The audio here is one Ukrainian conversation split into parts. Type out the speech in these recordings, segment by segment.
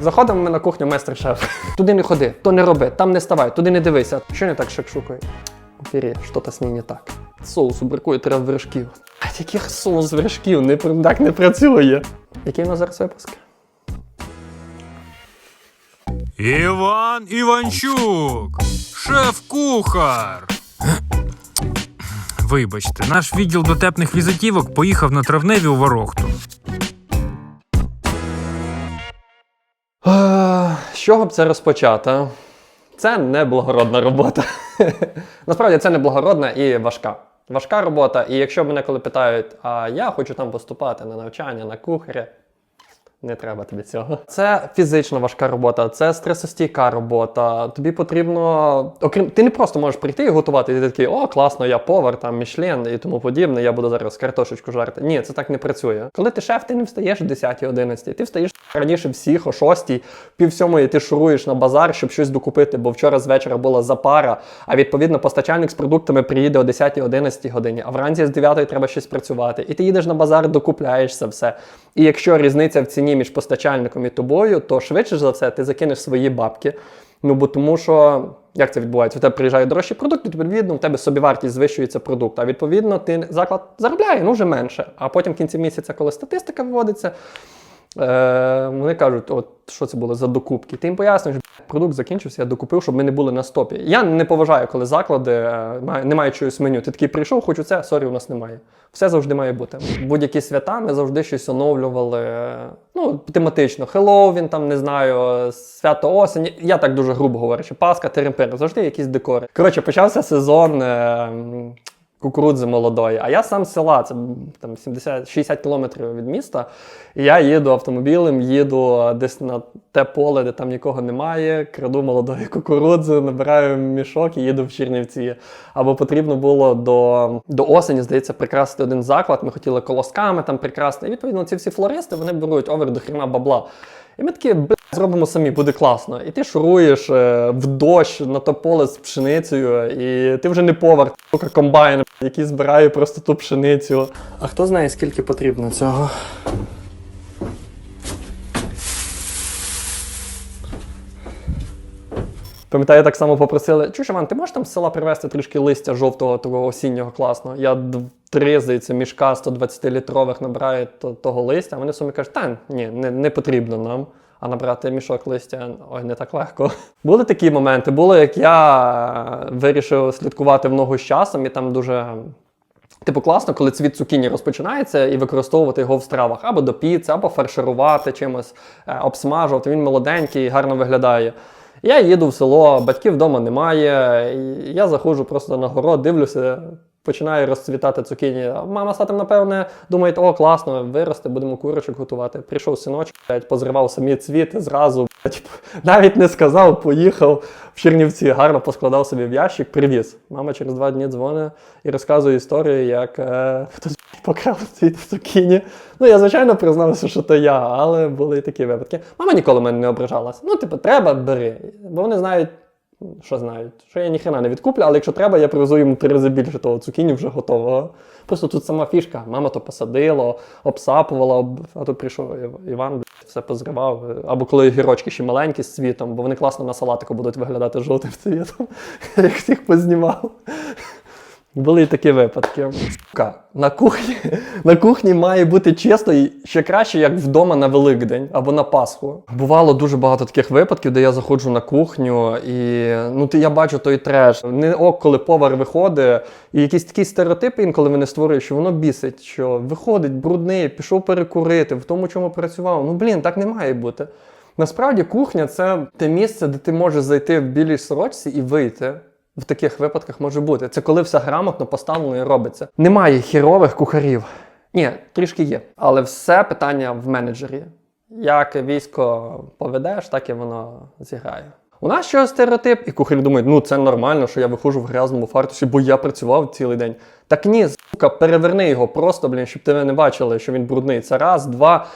Заходимо ми на кухню майстер-шеф. Туди не ходи, то не роби, там не ставай, туди не дивися. Що не так шакшукає? Пірі, що-то з ній не так. Соусу бракує треба вершків. А яких соус вершків? Не, так не працює. Який у нас зараз випуск? Іван Іванчук, шеф-кухар. Вибачте, наш відділ дотепних візитівок поїхав на травневі у Ворохту. Чого б це розпочати? Це не благородна робота. Насправді це не благородна і важка. Важка робота, і якщо мене коли питають, а я хочу там поступати на навчання, на кухаря, не треба тобі цього. Це фізично важка робота, це стресостійка робота. Тобі потрібно, окрім ти не просто можеш прийти і готувати, і ти такий, о, класно, я повар, там Мішлен і тому подібне, я буду зараз картошечку жарти. Ні, це так не працює. Коли ти шеф, ти не встаєш о 10-11, ти встаєш раніше всіх о 6, пів сьомої ти шуруєш на базар, щоб щось докупити, бо вчора з вечора була запара, а відповідно постачальник з продуктами приїде о 10-11 годині, а вранці з 9 треба щось працювати. І ти їдеш на базар, докупляєш це все. І якщо різниця в ціні між постачальником і тобою, то швидше за все ти закинеш свої бабки. Ну бо тому що як це відбувається? У тебе приїжджають дорожчі продукти, відповідно в тебе собівартість звищується продукт. А відповідно, ти заклад заробляє ну вже менше. А потім в кінці місяця, коли статистика виводиться, Е, вони кажуть, от що це було за докупки. Ти їм пояснюєш, «Б**, продукт закінчився, я докупив, щоб ми не були на стопі. Я не поважаю, коли заклади е, не мають чогось меню. Ти такий прийшов, хочу це, сорі, у нас немає. Все завжди має бути. Будь-які свята ми завжди щось оновлювали. е, Ну, тематично. Хеллоуін, там не знаю, свято осені. Я так дуже грубо говорю, що Пасха, Теремпир, завжди якісь декори. Коротше, почався сезон. Кукурудзи молодої. А я сам з села, це там 70, 60 кілометрів від міста. І я їду автомобілем, їду десь на те поле, де там нікого немає, краду молодої кукурудзи, набираю мішок і їду в Чернівці. Або потрібно було до, до осені, здається, прикрасити один заклад. Ми хотіли колосками там прикрасити. І відповідно ці всі флористи вони беруть овер до хрена бабла. І ми такі, «Бля, зробимо самі, буде класно. І ти шуруєш е, в дощ на то поле з пшеницею, і ти вже не повар, сука, комбайн, який збирає просто ту пшеницю. А хто знає, скільки потрібно цього? Пам'ятаю, так само попросили, чуєш, Іван, ти можеш там з села привезти трішки листя жовтого, того осіннього класного? Я три, здається, мішка 120-літрових набираю того листя, а вони самі кажуть, та ні, не, не потрібно нам. А набрати мішок листя ой, не так легко. Були такі моменти. Було, як я вирішив слідкувати в ногу з часом, і там дуже Типу класно, коли цвіт цукіні розпочинається і використовувати його в стравах або до піци, або фарширувати чимось, е, обсмажувати. Він молоденький, гарно виглядає. Я їду в село, батьків вдома немає. Я заходжу просто на город, дивлюся, починає розцвітати цукіні. Мама з татом, напевне, думає, о, класно, виросте, будемо курочок готувати. Прийшов синочок, позривав самі цвіти зразу. Навіть не сказав, поїхав в Чернівці, гарно поскладав собі в ящик, привіз. Мама через два дні дзвонить і розказує історію, як е, хтось покрав цвіт цукіні. Ну, я, звичайно, признався, що то я, але були і такі випадки. Мама ніколи мене не ображалася. Ну, типу, треба, бери. Бо вони знають, що знають, що я ніхрена не відкуплю, але якщо треба, я привезу їм три рази більше того цукіні вже готового. Просто тут сама фішка. Мама то посадила, обсапувала, об- а тут прийшов Іван, все позривав. Або коли гірочки ще маленькі з цвітом, бо вони класно на салатику будуть виглядати жовтим цвітом, як всіх познімав. Були і такі випадки. На кухні, на кухні має бути чисто і ще краще, як вдома на Великдень або на Пасху. Бувало дуже багато таких випадків, де я заходжу на кухню і ну ти я бачу той треш. Не ок, коли повар виходить, і якісь такі стереотипи інколи мене створюють, що воно бісить, що виходить брудний, пішов перекурити, в тому, чому працював. Ну блін, так не має бути. Насправді кухня це те місце, де ти можеш зайти в білій сорочці і вийти. В таких випадках може бути. Це коли все грамотно поставлено і робиться. Немає хірових кухарів. Ні, трішки є. Але все питання в менеджері. Як військо поведеш, так і воно зіграє. У нас ще стереотип, і кухарі думають, ну це нормально, що я виходжу в грязному фартусі, бо я працював цілий день. Так ні, сука, переверни його просто, блін, щоб тебе не бачили, що він брудний. Це раз, два.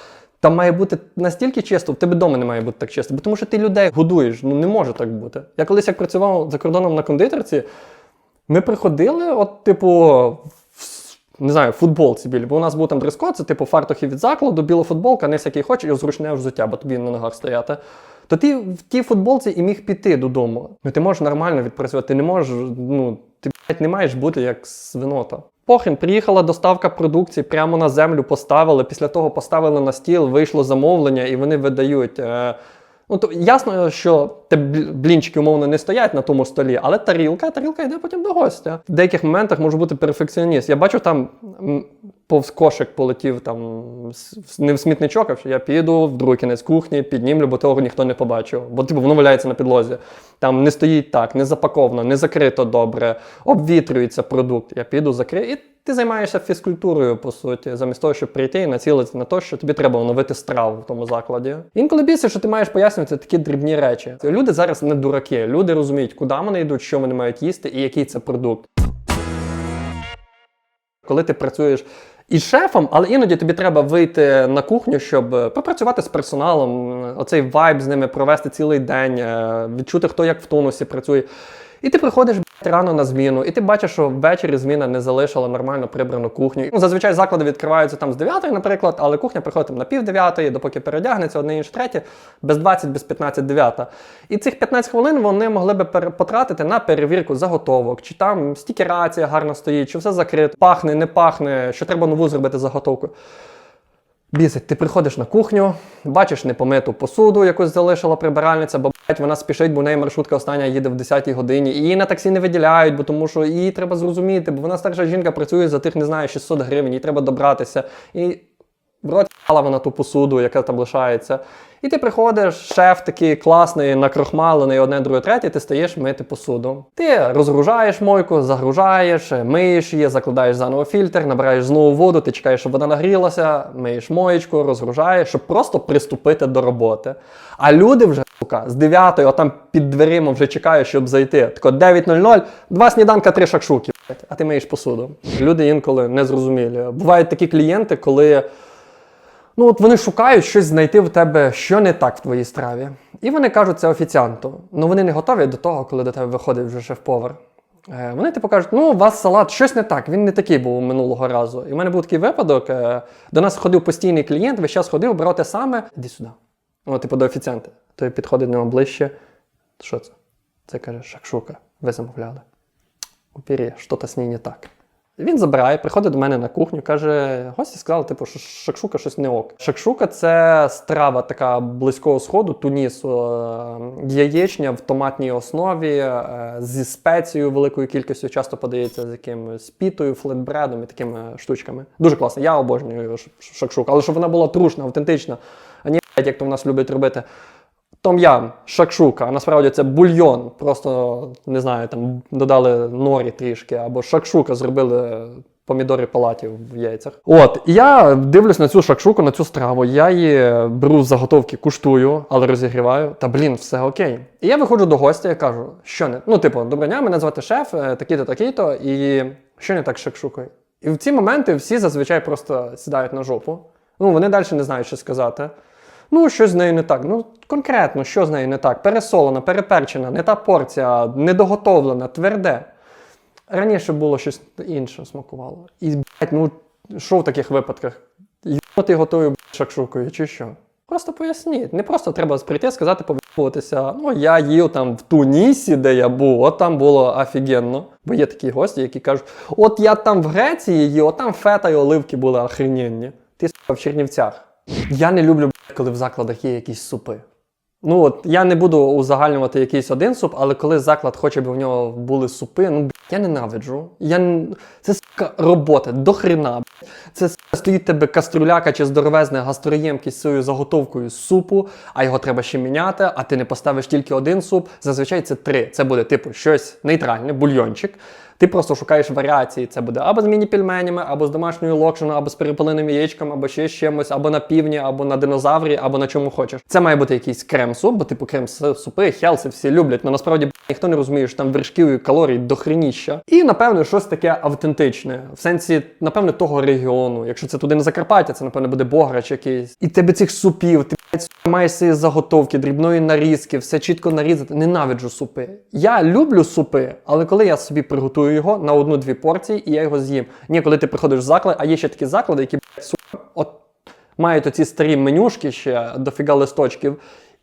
Там має бути настільки чисто, в тебе вдома не має бути так чисто, бо тому що ти людей годуєш. Ну не може так бути. Я колись як працював за кордоном на кондитерці, ми приходили, от, типу, не знаю, футболці білі. Бо у нас був там дрес-код, це типу фартухи від закладу, біла футболка, низ який хочеш, і зручне взуття, бо тобі на ногах стояти. То ти в тій футболці і міг піти додому. Ну ти можеш нормально відпрацювати, ти не можеш, ну, ти не маєш бути як свинота. Похрен, приїхала доставка продукції, прямо на землю поставили. Після того поставили на стіл, вийшло замовлення, і вони видають. Е, Ну, то ясно, що те бл- блінчики умовно не стоять на тому столі, але тарілка, тарілка йде потім до гостя. В деяких моментах може бути перфекціоніст. Я бачу там повз кошик полетів там не в смітничок, а що я піду в другий кінець кухні, піднімлю, бо того ніхто не побачив. Бо типу воно валяється на підлозі. Там не стоїть так, не запаковано, не закрито добре, обвітрюється продукт. Я піду, закрию. І ти займаєшся фізкультурою, по суті, замість того, щоб прийти і націлитися на те, що тобі треба оновити страву в тому закладі. Інколи більше, що ти маєш пояснювати такі дрібні речі. Люди зараз не дураки, люди розуміють, куди вони йдуть, що вони мають їсти і який це продукт. Коли ти працюєш із шефом, але іноді тобі треба вийти на кухню, щоб е, попрацювати з персоналом, оцей вайб з ними провести цілий день, е, відчути, хто як в тонусі працює. І ти приходиш рано на зміну, і ти бачиш, що ввечері зміна не залишила нормально прибрану кухню. Ну, зазвичай заклади відкриваються там з 9, наприклад, але кухня приходить там на пів 9, допоки переодягнеться одне інше третє, без 20, без 15, 9. І цих 15 хвилин вони могли би потратити на перевірку заготовок, чи там стікерація гарно стоїть, чи все закрито, пахне, не пахне, що треба нову зробити заготовку. Бісить, ти приходиш на кухню, бачиш непомиту посуду, якусь залишила прибиральниця, бо блять, вона спішить, бо в неї маршрутка остання їде в 10-й годині. І її на таксі не виділяють, бо тому що її треба зрозуміти, бо вона старша жінка працює за тих, не знаю, 600 гривень, їй треба добратися. І в рот вона ту посуду, яка там лишається. І ти приходиш, шеф такий класний, накрохмалений, одне, друге, третє, ти стаєш мити посуду. Ти розгружаєш мойку, загружаєш, миєш її, закладаєш заново фільтр, набираєш знову воду, ти чекаєш, щоб вона нагрілася, миєш моєчку, розгружаєш, щоб просто приступити до роботи. А люди вже сука, з 9 отам під дверима вже чекають, щоб зайти. Тако 9.00, два сніданка, три шакшуки. А ти миєш посуду. Люди інколи незрозумілі. Бувають такі клієнти, коли. Ну, от вони шукають щось знайти в тебе, що не так в твоїй страві. І вони кажуть це офіціанту. Ну вони не готові до того, коли до тебе виходить вже шеф-повар. Е, Вони типу кажуть, ну, у вас салат, щось не так, він не такий був минулого разу. І в мене був такий випадок. е, До нас ходив постійний клієнт, весь час ходив, брав те саме, іди сюди. Ну, типу, до офіціанта. Той підходить до нього ближче. Що це? Це каже, шакшука. Ви замовляли. Упірі, що-то з ній не так. Він забирає, приходить до мене на кухню, каже: гості сказали, типу, що шакшука щось не ок. Шакшука це страва така близького сходу, Тунісу, е, яєчня в томатній основі е, зі спецією великою кількістю, часто подається з якимось пітою, флетбредом і такими штучками. Дуже класно. Я обожнюю ш- шакшуку, але щоб вона була трушна, автентична, а не як то в нас люблять робити. Том-ям, шакшука, а насправді це бульйон. Просто не знаю, там додали норі трішки, або шакшука зробили помідори палаті в яйцях. От, і я дивлюсь на цю шакшуку, на цю страву. Я її беру з заготовки, куштую, але розігріваю. Та блін, все окей. І я виходжу до гостя і кажу, що не. Ну, типу, доброго дня, мене звати шеф, е, такий-то, такий-то, і що не так з шакшукою? І в ці моменти всі зазвичай просто сідають на жопу. Ну, вони далі не знають, що сказати. Ну, щось з нею не так. Ну, конкретно, що з нею не так? Пересолена, переперчена, не та порція, недоготовлена, тверде. Раніше було щось інше смакувало. І, блядь, ну, що в таких випадках? Йоти готую блядь, шакшукою, чи що? Просто поясніть. Не просто треба прийти, сказати, повідомитися. Ну, я їв там в Тунісі, де я був, от там було офігенно. Бо є такі гості, які кажуть: от я там в Греції їв, от там фета і оливки були охрененні. Ти сука, в Чернівцях. Я не люблю, коли в закладах є якісь супи. Ну от я не буду узагальнювати якийсь один суп, але коли заклад хоче, щоб в нього були супи, ну я ненавиджу. Я це сука, робота до хрена. Це сука, стоїть тебе каструляка чи здоровезна гастроємкість з цією заготовкою супу, а його треба ще міняти, а ти не поставиш тільки один суп. Зазвичай це три. Це буде типу щось нейтральне, бульйончик. Ти просто шукаєш варіації. Це буде або з міні-пельменями, або з домашньою локшиною, або з перепаленими яєчками, або ще з чимось, або на півні, або на динозаврі, або на чому хочеш. Це має бути якийсь крем-суп, бо типу крем-супи, хелси всі люблять, але насправді ніхто не розуміє, що там вершків і калорій до хреніща. І напевно щось таке автентичне, в сенсі, напевне, того регіону. Якщо це туди не Закарпаття, це напевно буде Бограч якийсь. І тебе цих супів, ти маєш ці заготовки, дрібної нарізки, все чітко нарізати. Ненавиджу супи. Я люблю супи, але коли я собі приготую його на одну-дві порції, і я його з'їм. Ні, коли ти приходиш в заклад, а є ще такі заклади, які супер от мають оці старі менюшки ще дофіга листочків.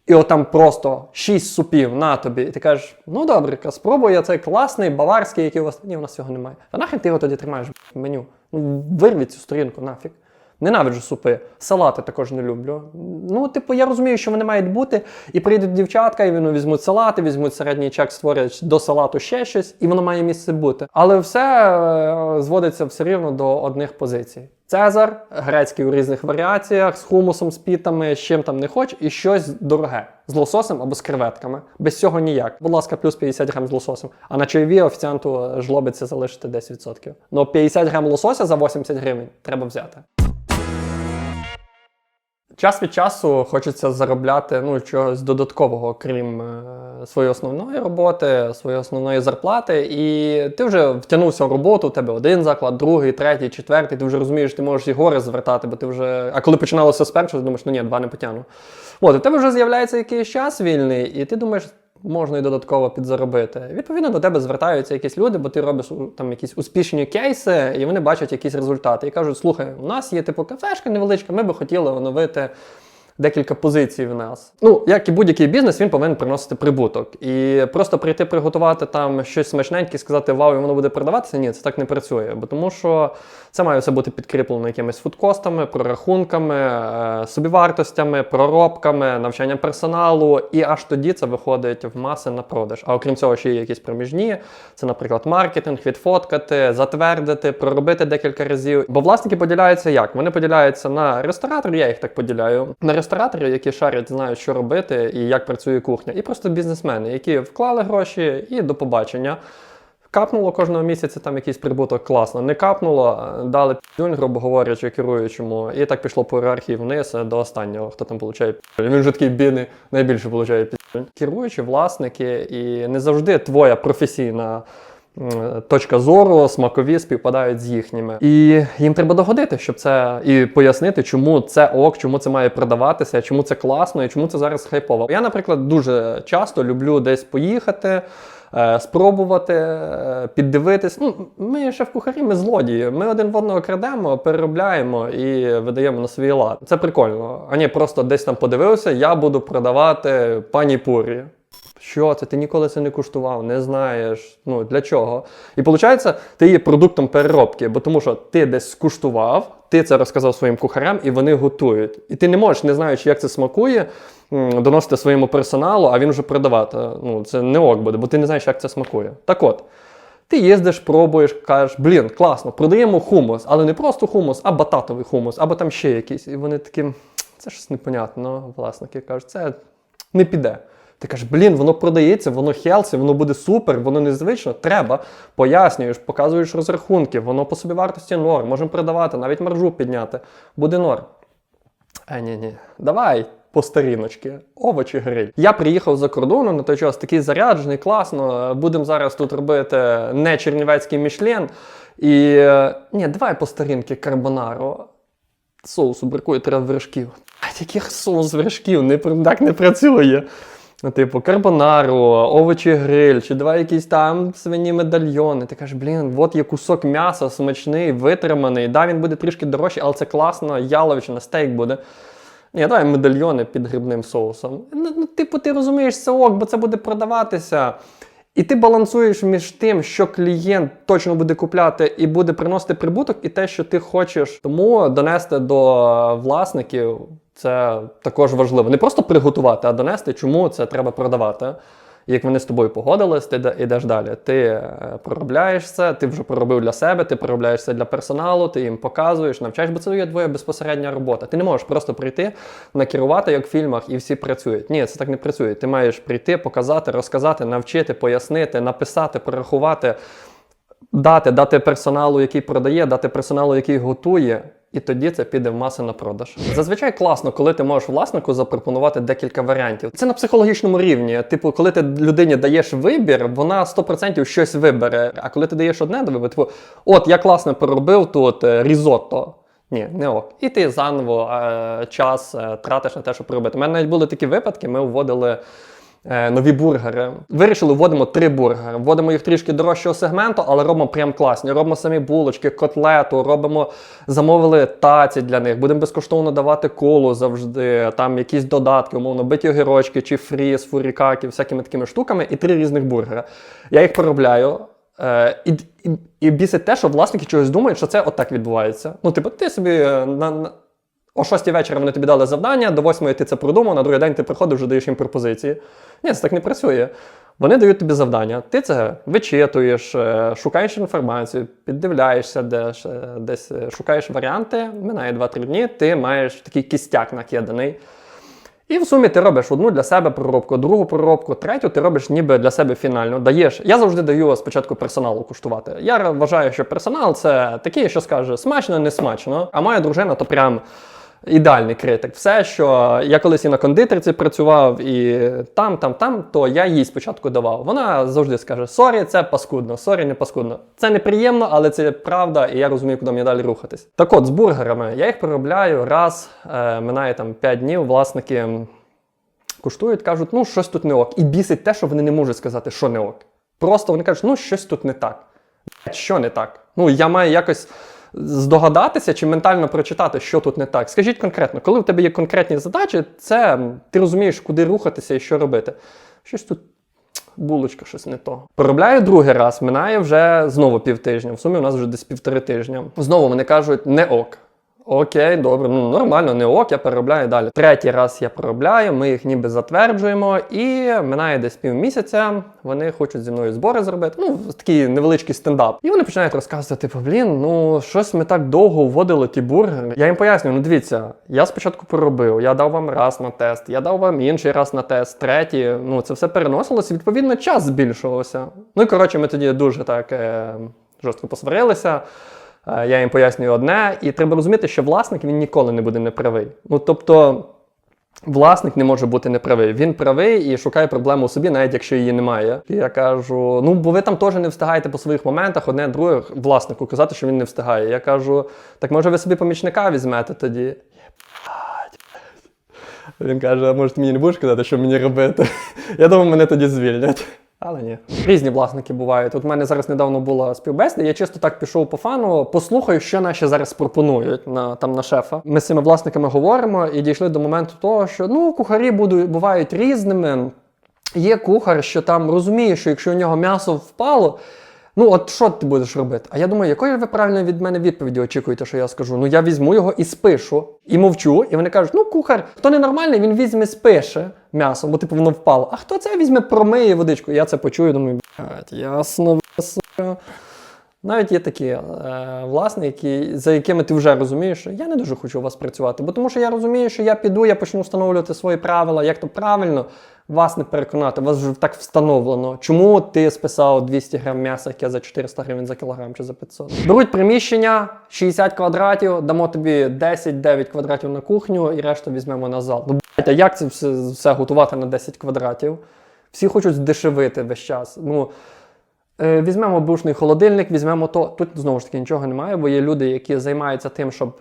І от там просто шість супів на тобі. І ти кажеш, ну добре, спробуй я цей класний баварський, який у вас. Ні, у нас цього немає. А нахрен ти його тоді тримаєш в меню? Ну, вирві цю сторінку нафіг. Ненавиджу супи. Салати також не люблю. Ну, типу, я розумію, що вони мають бути, і прийдуть дівчатка, і вони візьмуть салати, візьмуть середній чек, створять до салату ще щось, і воно має місце бути. Але все е, зводиться все рівно до одних позицій. Цезар, грецький у різних варіаціях, з хумусом, з пітами, з чим там не хоч, і щось дороге з лососем або з креветками. Без цього ніяк. Будь ласка, плюс 50 грам з лососем. А на чайові офіціанту жлобиться залишити 10%. Ну 50 грам лосося за 80 гривень треба взяти. Час від часу хочеться заробляти ну, чогось додаткового, крім е, своєї основної роботи, своєї основної зарплати. І ти вже втягнувся в роботу, у тебе один заклад, другий, третій, четвертий. Ти вже розумієш, ти можеш і гори звертати, бо ти вже. А коли починалося з першого, ти думаєш, ну ні, два не потягну. От, у тебе вже з'являється якийсь час вільний, і ти думаєш, можна і додатково підзаробити. Відповідно, до тебе звертаються якісь люди, бо ти робиш там якісь успішні кейси, і вони бачать якісь результати. І кажуть: слухай, у нас є типу кафешка невеличка, ми би хотіли оновити. Декілька позицій в нас. Ну, як і будь-який бізнес, він повинен приносити прибуток. І просто прийти приготувати там щось смачненьке, сказати вау, і воно буде продаватися. Ні, це так не працює. Бо тому що це має все бути підкріплено якимись фудкостами, прорахунками, е, собівартостями, проробками, навчанням персоналу. І аж тоді це виходить в маси на продаж. А окрім цього, ще є якісь проміжні. Це, наприклад, маркетинг, відфоткати, затвердити, проробити декілька разів. Бо власники поділяються як? Вони поділяються на рестораторів, я їх так поділяю. На рестораторів, які шарять, знають, що робити і як працює кухня, і просто бізнесмени, які вклали гроші і до побачення. Капнуло кожного місяця там якийсь прибуток класно. Не капнуло, дали п'юнь, грубо говорячи, керуючому, і так пішло по ієрархії вниз до останнього, хто там получає п'юнь. Він вже такий бідний, найбільше получає п'юнь. Керуючі, власники, і не завжди твоя професійна. Точка зору, смакові співпадають з їхніми. І їм треба догодити, щоб це і пояснити, чому це ок, чому це має продаватися, чому це класно і чому це зараз хайпово. Я, наприклад, дуже часто люблю десь поїхати, е, спробувати, е, піддивитись. Ну, ми шеф-кухарі, ми злодії. Ми один в одного крадемо, переробляємо і видаємо на свій лад. Це прикольно. А ні, просто десь там подивився, я буду продавати пані-пурі. Що це? Ти ніколи це не куштував, не знаєш. Ну для чого? І виходить, ти є продуктом переробки, бо тому що ти десь скуштував, ти це розказав своїм кухарям, і вони готують. І ти не можеш, не знаючи, як це смакує, доносити своєму персоналу, а він вже продавати. Ну це не ок буде, бо ти не знаєш, як це смакує. Так от. Ти їздиш, пробуєш, кажеш, блін, класно, продаємо хумус, але не просто хумус, а бататовий хумус, або там ще якийсь. І вони такі, це щось непонятно. Власники кажуть, це не піде. Ти кажеш, блін, воно продається, воно хелсі, воно буде супер, воно незвично. Треба. Пояснюєш, показуєш розрахунки, воно по собі вартості норм, можемо продавати, навіть маржу підняти. Буде норм. А ні, ні, давай. По старіночки, овочі гриль. Я приїхав за кордону на той час такий заряджений, класно. Будемо зараз тут робити не чернівецький мішлен. І е, ні, давай по старінки карбонару. Соусу бракує треба вершків. А яких соус вершків? Не, так не працює. Ну, типу, карбонару, овочі гриль, чи давай якісь там свині медальйони. Ти кажеш, блін, от є кусок м'яса смачний, витриманий. Да, він буде трішки дорожчий, але це класно, яловичина, стейк буде. Ні, давай медальйони під грибним соусом. Ну, ну, типу, ти розумієш, це ок, бо це буде продаватися. І ти балансуєш між тим, що клієнт точно буде купляти і буде приносити прибуток, і те, що ти хочеш. Тому донести до власників це також важливо. Не просто приготувати, а донести, чому це треба продавати. Як вони з тобою погодились, ти йдеш далі. Ти е, проробляєш це, ти вже проробив для себе, ти проробляєш це для персоналу, ти їм показуєш, навчаєш, бо це є твоя безпосередня робота. Ти не можеш просто прийти, накерувати, як в фільмах, і всі працюють. Ні, це так не працює. Ти маєш прийти, показати, розказати, навчити, пояснити, написати, порахувати, дати, дати персоналу, який продає, дати персоналу, який готує. І тоді це піде в маси на продаж. Зазвичай класно, коли ти можеш власнику запропонувати декілька варіантів. Це на психологічному рівні. Типу, коли ти людині даєш вибір, вона 100% щось вибере. А коли ти даєш одне до вибору, типу, от я класно поробив тут е, різотто. Ні, не ок. І ти заново е, час е, тратиш на те, щоб робити. У мене навіть були такі випадки, ми вводили нові бургери. Вирішили, вводимо три бургери. Вводимо їх трішки дорожчого сегменту, але робимо прям класні. Робимо самі булочки, котлету, робимо, замовили таці для них. Будемо безкоштовно давати колу завжди, там якісь додатки, умовно, биті огірочки чи фріз, фурікаки, всякими такими штуками, і три різних бургери. Я їх переробляю. Е, і, і, і бісить те, що власники чогось думають, що це отак відбувається. Ну, типу, ти собі е, на, на, о 6 вечора вони тобі дали завдання, до 8 ти це продумав, на другий день ти приходиш, вже даєш їм пропозиції. Ні, це так не працює. Вони дають тобі завдання, ти це вичитуєш, е, шукаєш інформацію, піддивляєшся, десь, е, десь е, шукаєш варіанти, минає 2-3 дні, ти маєш такий кістяк накиданий. І в сумі ти робиш одну для себе проробку, другу проробку, третю ти робиш ніби для себе фінально. Даєш. Я завжди даю спочатку персоналу куштувати. Я вважаю, що персонал це такий, що скаже смачно, не смачно. А моя дружина то прям. Ідеальний критик. Все, що я колись і на кондитерці працював, і там, там, там, то я їй спочатку давав. Вона завжди скаже: сорі, це паскудно, сорі, не паскудно. Це неприємно, але це правда, і я розумію, куди мені далі рухатись. Так от, з бургерами я їх переробляю раз, е, минає там 5 днів, власники куштують, кажуть, ну щось тут не ок. І бісить те, що вони не можуть сказати, що не ок. Просто вони кажуть, ну щось тут не так. Що не так? Ну я маю якось здогадатися чи ментально прочитати, що тут не так. Скажіть конкретно, коли в тебе є конкретні задачі, це ти розумієш, куди рухатися і що робити. Щось тут. Булочка, щось не то. Проробляю другий раз, минає вже знову півтижня. В сумі у нас вже десь півтори тижня. Знову вони кажуть, не ок. Окей, добре, ну нормально, не ок, я переробляю далі. Третій раз я переробляю, ми їх ніби затверджуємо, і минає десь півмісяця. Вони хочуть зі мною збори зробити. Ну, такий невеличкий стендап. І вони починають розказувати: типу, блін, ну щось ми так довго вводили ті бургери. Я їм пояснюю, ну дивіться, я спочатку поробив, я дав вам раз на тест, я дав вам інший раз на тест, третій. Ну це все переносилося, відповідно, час збільшувався. Ну і коротше, ми тоді дуже так е, жорстко посварилися. Е, Я їм пояснюю одне, і треба розуміти, що власник він ніколи не буде неправий. Ну тобто, власник не може бути неправий. Він правий і шукає проблему у собі, навіть якщо її немає. Я кажу: ну бо ви там теж не встигаєте по своїх моментах, одне друге власнику казати, що він не встигає. Я кажу: так може ви собі помічника візьмете тоді? Він каже: а може ти мені не будеш казати, що мені робити? Я думаю, мене тоді звільнять. Але ні. Різні власники бувають. От у мене зараз недавно була співбесіда, я чисто так пішов по фану, послухаю, що наші зараз пропонують на, там на шефа. Ми з цими власниками говоримо і дійшли до моменту того, що ну, кухарі будуть, бувають різними. Є кухар, що там розуміє, що якщо у нього м'ясо впало, ну от що ти будеш робити? А я думаю, якої ви правильно від мене відповіді очікуєте, що я скажу? Ну я візьму його і спишу, і мовчу. І вони кажуть, ну кухар, хто ненормальний, він візьме спише м'ясо, бо типу воно впало. А хто це візьме, промиє водичку? Я це почую, думаю, блядь, ясно, сука. Навіть є такі е, власники, за якими ти вже розумієш, що я не дуже хочу у вас працювати, бо тому що я розумію, що я піду, я почну встановлювати свої правила, як то правильно, вас не переконати, вас вже так встановлено. Чому ти списав 200 грам м'яса, яке за 400 гривень за кілограм чи за 500? Беруть приміщення, 60 квадратів, дамо тобі 10-9 квадратів на кухню і решту візьмемо на зал. Ну, блядь, а як це все, все готувати на 10 квадратів? Всі хочуть здешевити весь час. Ну, Візьмемо бушний холодильник, візьмемо то. Тут знову ж таки нічого немає, бо є люди, які займаються тим, щоб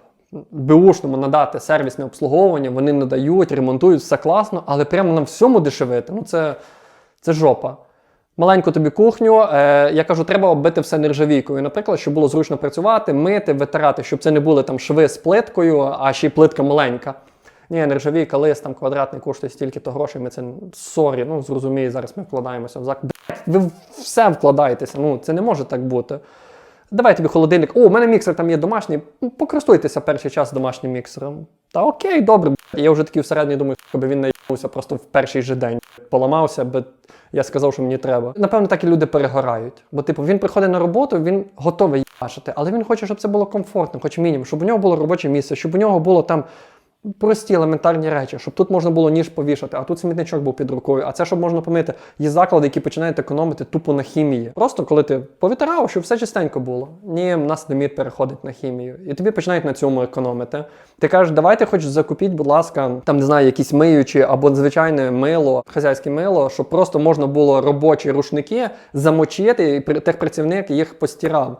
беушному надати сервісне обслуговування, вони надають, ремонтують, все класно, але прямо на всьому дешевити. Ну це, це жопа. Маленьку тобі кухню. Е, я кажу, треба оббити все нержавійкою. Наприклад, щоб було зручно працювати, мити, витирати, щоб це не були там шви з плиткою, а ще й плитка маленька. Ні, нержавійка, лист там квадратний коштує стільки-то грошей. Ми це сорі, ну зрозумій, зараз ми вкладаємося в зак. Ви все вкладаєтеся. Ну це не може так бути. Давай тобі холодильник. О, у мене міксер там є домашній. Ну, Покористуйтеся перший час домашнім міксером. Та окей, добре. Я вже такий всередині думаю, щоб він наїбнувся просто в перший же день. Поламався, бо я сказав, що мені треба. Напевно, так і люди перегорають. Бо, типу, він приходить на роботу, він готовий їбашити, але він хоче, щоб це було комфортно, хоч мінімум, щоб у нього було робоче місце, щоб у нього було там прості елементарні речі, щоб тут можна було ніж повішати, а тут смітничок був під рукою. А це щоб можна помити. Є заклади, які починають економити тупо на хімії. Просто коли ти повитирав, щоб все чистенько було. Ні, в нас ліміт переходить на хімію. І тобі починають на цьому економити. Ти кажеш, давайте хоч закупіть, будь ласка, там не знаю, якісь миючі або звичайне мило, хазяйське мило, щоб просто можна було робочі рушники замочити, і техпрацівник їх постирав.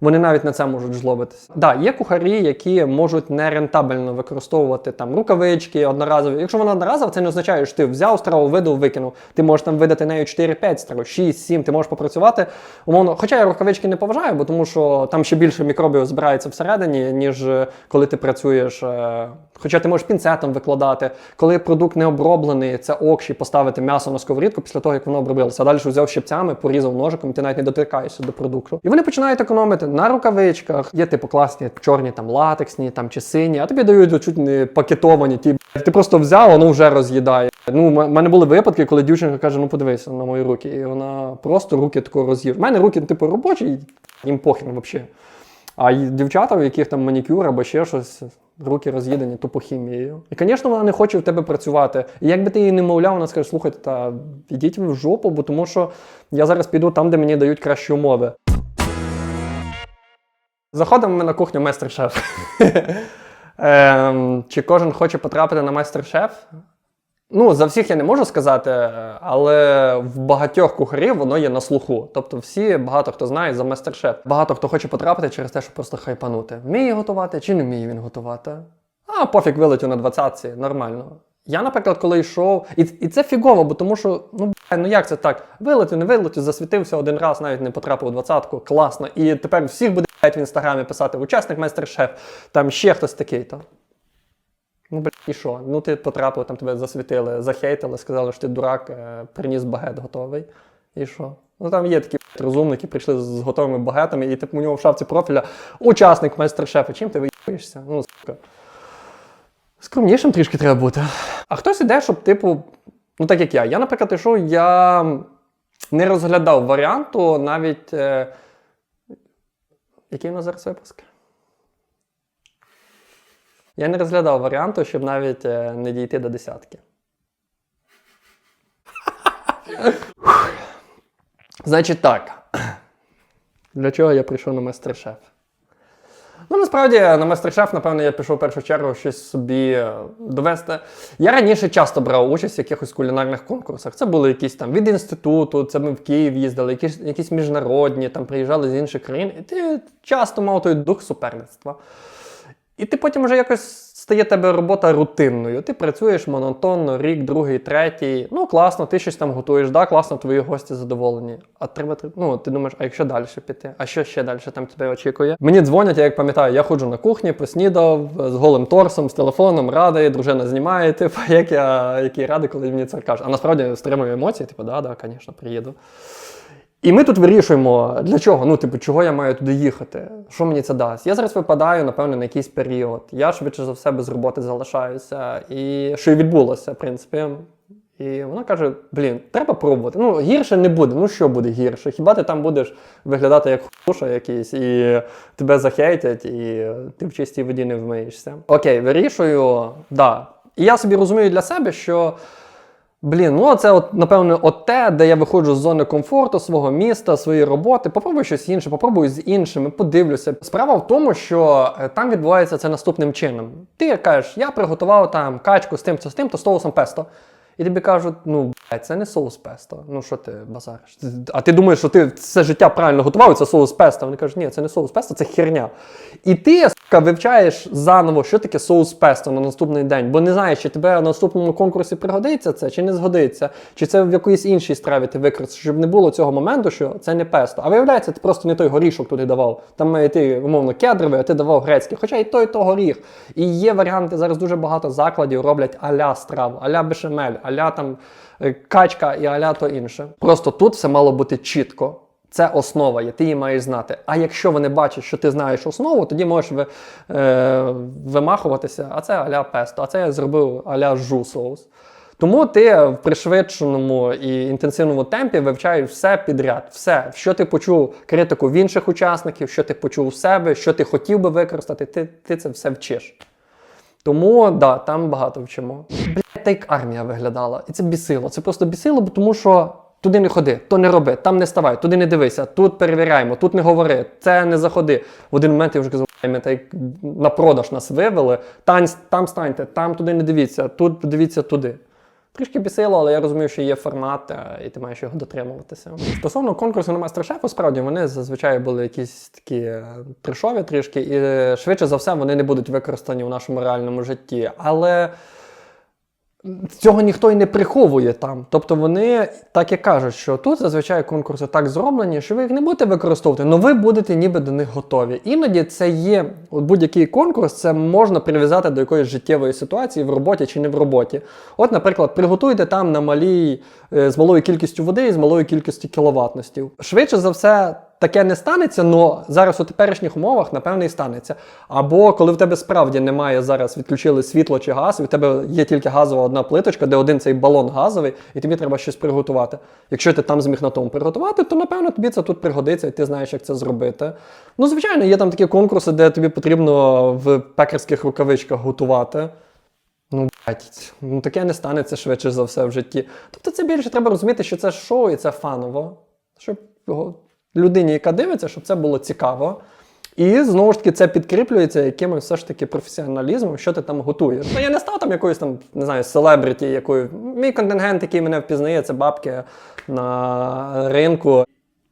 Вони навіть на це можуть жлобитися. Да, є кухарі, які можуть нерентабельно використовувати там рукавички одноразові. Якщо вона одноразова, це не означає, що ти взяв страву, видав, викинув. Ти можеш там видати нею 4-5 страв, 6-7, ти можеш попрацювати. Умовно, хоча я рукавички не поважаю, бо тому що там ще більше мікробів збирається всередині, ніж е, коли ти працюєш. е, Хоча ти можеш пінцетом викладати, коли продукт не оброблений, це окші поставити м'ясо на сковорідку після того, як воно обробилося. А далі взяв щипцями, порізав ножиком, і ти навіть не дотикаєшся до продукту. І вони починають економити на рукавичках. Є типу класні чорні, там латексні, там чи сині, а тобі дають чуть не пакетовані. Ті ти просто взяв, воно вже роз'їдає. Ну, в мене були випадки, коли дівчинка каже: ну подивися на мої руки, і вона просто руки тако роз'їв. У мене руки, типу, робочі, їм похрен взагалі. А дівчата, у яких там манікюр або ще щось, руки роз'їдені тупо хімією. І, звісно, вона не хоче в тебе працювати. І якби ти її не мовляв, вона скаже, слухайте, та ідіть ви в жопу, бо тому що я зараз піду там, де мені дають кращі умови. Заходимо ми на кухню майстер-шеф. Ем, Чи кожен хоче потрапити на майстер-шеф? Ну, за всіх я не можу сказати, але в багатьох кухарів воно є на слуху. Тобто, всі багато хто знає за майстер-шеф. Багато хто хоче потрапити через те, щоб просто хайпанути. Вміє готувати чи не вміє він готувати? А пофіг вилетю на двадцятці, нормально. Я, наприклад, коли йшов, і, і це фігово, бо тому що, ну бля, ну як це так? Вилетю, не вилетю, засвітився один раз, навіть не потрапив у двадцятку, класно. І тепер всіх буде в інстаграмі писати учасник майстер-шеф, там ще хтось такий. то Ну, блядь, і що? Ну, ти потрапив, там тебе засвітили, захейтили, сказали, що ти дурак, е, приніс багет готовий. І що? Ну там є такі розумники, прийшли з готовими багетами, і типу у нього в шапці профіля учасник майстер-шефа. Чим ти виїбаєшся? Ну, сука. Скромнішим трішки треба бути. А хтось іде, щоб, типу, ну так як я. Я, наприклад, ішов, я не розглядав варіанту навіть. Е... Який у нас зараз випуск? Я не розглядав варіанту, щоб навіть е, не дійти до десятки. Значить так. Для чого я прийшов на майстер-шеф? Ну, насправді, на майстер-шеф, напевно, я пішов в першу чергу щось собі е, довести. Я раніше часто брав участь в якихось кулінарних конкурсах. Це були якісь там від інституту, це ми в Київ їздили, якісь, якісь міжнародні, там приїжджали з інших країн, і ти часто мав той дух суперництва. І ти потім вже якось стає тебе робота рутинною. Ти працюєш монотонно, рік, другий, третій. Ну, класно, ти щось там готуєш, да, класно, твої гості задоволені. А треба, тр- ну, ти думаєш, а якщо далі піти? А що ще далі там тебе очікує? Мені дзвонять, я як пам'ятаю, я ходжу на кухні, поснідав з голим торсом, з телефоном, радий, дружина знімає, типу, як я який радий, коли мені це кажуть. А насправді стримую емоції, типу, да, да, звісно, приїду. І ми тут вирішуємо, для чого? Ну, типу, чого я маю туди їхати? Що мені це дасть? Я зараз випадаю, напевно, на якийсь період. Я швидше за все без роботи залишаюся. І що і відбулося, в принципі. І вона каже: блін, треба пробувати. Ну, гірше не буде. Ну що буде гірше? Хіба ти там будеш виглядати як хуша якийсь, і тебе захейтять, і ти в чистій воді не вмиєшся. Окей, вирішую, да. І я собі розумію для себе, що. Блін, ну це от, напевно, от те, де я виходжу з зони комфорту, свого міста, своєї роботи, попробую щось інше, попробую з іншими, подивлюся. Справа в тому, що е, там відбувається це наступним чином. Ти кажеш, я приготував там качку з тим, то з тим, то з соусом песто. І тобі кажуть, ну це не соус песто. Ну що ти базариш? А ти думаєш, що ти все життя правильно готував, і це соус песто. Вони кажуть, ні, це не соус песто, це херня. І ти, сука, вивчаєш заново, що таке соус песто на наступний день, бо не знаєш, чи тебе на наступному конкурсі пригодиться це, чи не згодиться, чи це в якоїсь іншій страві ти використаєш, щоб не було цього моменту, що це не песто. А виявляється, ти просто не той горішок туди давав. Там має йти, умовно, кедровий, а ти давав грецький. Хоча і той, і то горіх. І є варіанти, зараз дуже багато закладів роблять аля страву, аля бешемель, аля там е, качка і аля то інше. Просто тут все мало бути чітко. Це основа є, ти її маєш знати. А якщо вони бачать, що ти знаєш основу, тоді можеш ви, е, вимахуватися, а це аля песто, а це я зробив аля жу соус. Тому ти в пришвидшеному і інтенсивному темпі вивчаєш все підряд, все, що ти почув критику в інших учасників, що ти почув в себе, що ти хотів би використати, ти, ти це все вчиш. Тому да, там багато вчимо. Блять, так армія виглядала. І це бісило. Це просто бісило, бо тому що туди не ходи, то не роби, там не ставай, туди не дивися, тут перевіряємо, тут не говори, це не заходи. В один момент я вже казав, «Ай, ми як на продаж нас вивели. Тань, там станьте, там туди не дивіться, тут дивіться туди. Трішки бісило, але я розумію, що є формат, е, і ти маєш його дотримуватися. Стосовно конкурсу на мастер-шефу, справді вони зазвичай були якісь такі е, трешові трішки, і е, швидше за все вони не будуть використані в нашому реальному житті. Але цього ніхто і не приховує там. Тобто вони так і кажуть, що тут зазвичай конкурси так зроблені, що ви їх не будете використовувати, але ви будете ніби до них готові. Іноді це є будь-який конкурс, це можна прив'язати до якоїсь життєвої ситуації в роботі чи не в роботі. От, наприклад, приготуйте там на малій е, з малою кількістю води і з малою кількістю кіловатності. Швидше за все. Таке не станеться, але зараз у теперішніх умовах, напевно, і станеться. Або коли в тебе справді немає зараз, відключили світло чи газ, і в тебе є тільки газова одна плиточка, де один цей балон газовий, і тобі треба щось приготувати. Якщо ти там зміг на тому приготувати, то напевно тобі це тут пригодиться, і ти знаєш, як це зробити. Ну, звичайно, є там такі конкурси, де тобі потрібно в пекарських рукавичках готувати. Ну, блядь, ну таке не станеться швидше за все в житті. Тобто це більше треба розуміти, що це шоу і це фаново. Щоб його людині, яка дивиться, щоб це було цікаво. І знову ж таки це підкріплюється якимось все ж таки професіоналізмом, що ти там готуєш. Ну, я не став там якоюсь там, не знаю, селебриті, якою. Мій контингент, який мене впізнає, це бабки на ринку.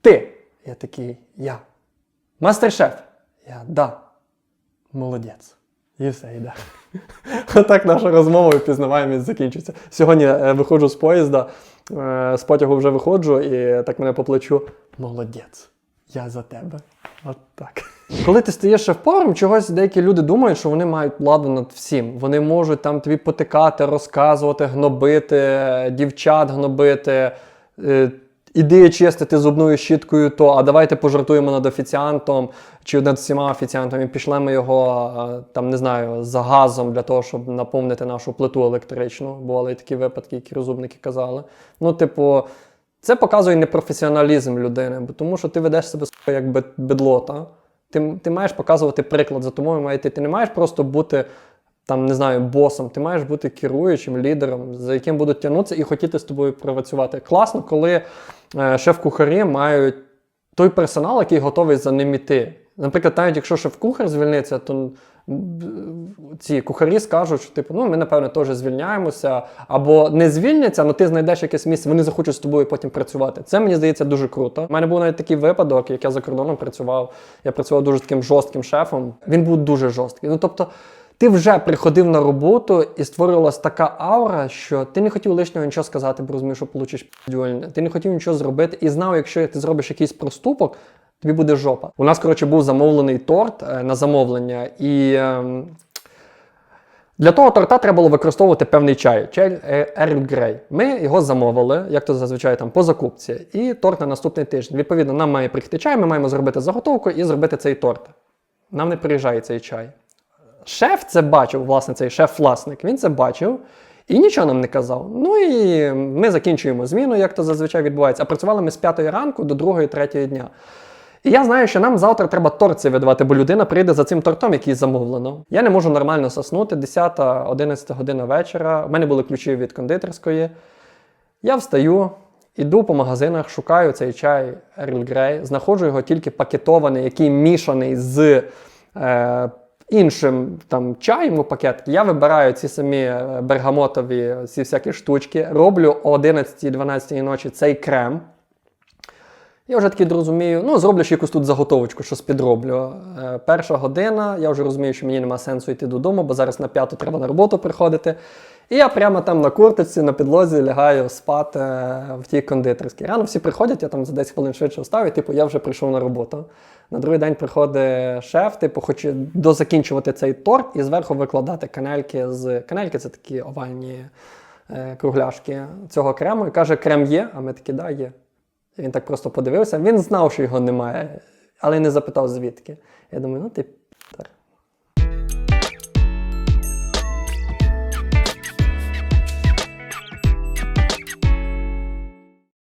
Ти. Я такий, я. Мастер-шеф. Я да. Молодець. І все йде. Отак наша розмова і пізнаваємість закінчиться. Сьогодні е, виходжу з поїзда, з потягу вже виходжу, і так мене по плечу. Молодець, я за тебе. От так. Коли ти стаєш шеф-поваром, чогось деякі люди думають, що вони мають владу над всім. Вони можуть там тобі потикати, розказувати, гнобити, е, дівчат гнобити. Іди чистити зубною щіткою, то а давайте пожартуємо над офіціантом чи над всіма офіціантами, і пішлемо його е, там, не знаю, за газом для того, щоб наповнити нашу плиту електричну. Бували і такі випадки, які розумники казали. Ну, типу, це показує непрофесіоналізм людини, бо тому що ти ведеш себе як бед- бедло, та? Ти, ти маєш показувати приклад, за тобою має йти. Ти не маєш просто бути там, не знаю, босом, ти маєш бути керуючим лідером, за яким будуть тягнутися і хотіти з тобою працювати. Класно, коли е, шеф-кухарі мають той персонал, який готовий за ним іти. Наприклад, навіть якщо шеф-кухар звільниться, то ці кухарі скажуть, що типу, ну ми напевно теж звільняємося, або не звільняться, але ти знайдеш якесь місце, вони захочуть з тобою потім працювати. Це мені здається дуже круто. У мене був навіть такий випадок, як я за кордоном працював. Я працював дуже таким жорстким шефом. Він був дуже жорсткий. Ну тобто. Ти вже приходив на роботу і створювалась така аура, що ти не хотів лишнього нічого сказати, бо розумів, що получиш піздюльне. Ти не хотів нічого зробити і знав, якщо ти зробиш якийсь проступок, тобі буде жопа. У нас, коротше, був замовлений торт е, на замовлення, і ем, для того торта треба було використовувати певний чай, чай е, Earl Grey. Ми його замовили, як то зазвичай там по закупці, і торт на наступний тиждень. Відповідно, нам має прийти чай, ми маємо зробити заготовку і зробити цей торт. Нам не приїжджає цей чай. Шеф це бачив, власне, цей шеф-власник, він це бачив і нічого нам не казав. Ну і ми закінчуємо зміну, як то зазвичай відбувається. А працювали ми з 5 ранку до 2-3 дня. І я знаю, що нам завтра треба торт видавати, бо людина прийде за цим тортом, який замовлено. Я не можу нормально заснути, 10-11 година вечора. У мене були ключі від кондитерської. Я встаю, іду по магазинах, шукаю цей чай Earl Grey, знаходжу його тільки пакетований, який мішаний з е, іншим там чаєм у пакетки. Я вибираю ці самі е, бергамотові ці всякі штучки, роблю о 11-12 ночі цей крем. Я вже таки розумію, ну зроблю ще якусь тут заготовочку, щось підроблю. Е, перша година, я вже розумію, що мені нема сенсу йти додому, бо зараз на п'яту треба на роботу приходити. І я прямо там на курточці, на підлозі лягаю спати е, в тій кондитерській. Рано всі приходять, я там за 10 хвилин швидше встав, і типу я вже прийшов на роботу. На другий день приходить шеф, типу, хоче дозакінчувати цей торт і зверху викладати канельки з. Канельки це такі овальні е, кругляшки цього крему. І каже, крем є, а ми такі, да, є. Він так просто подивився. Він знав, що його немає, але не запитав звідки. Я думаю, ну ти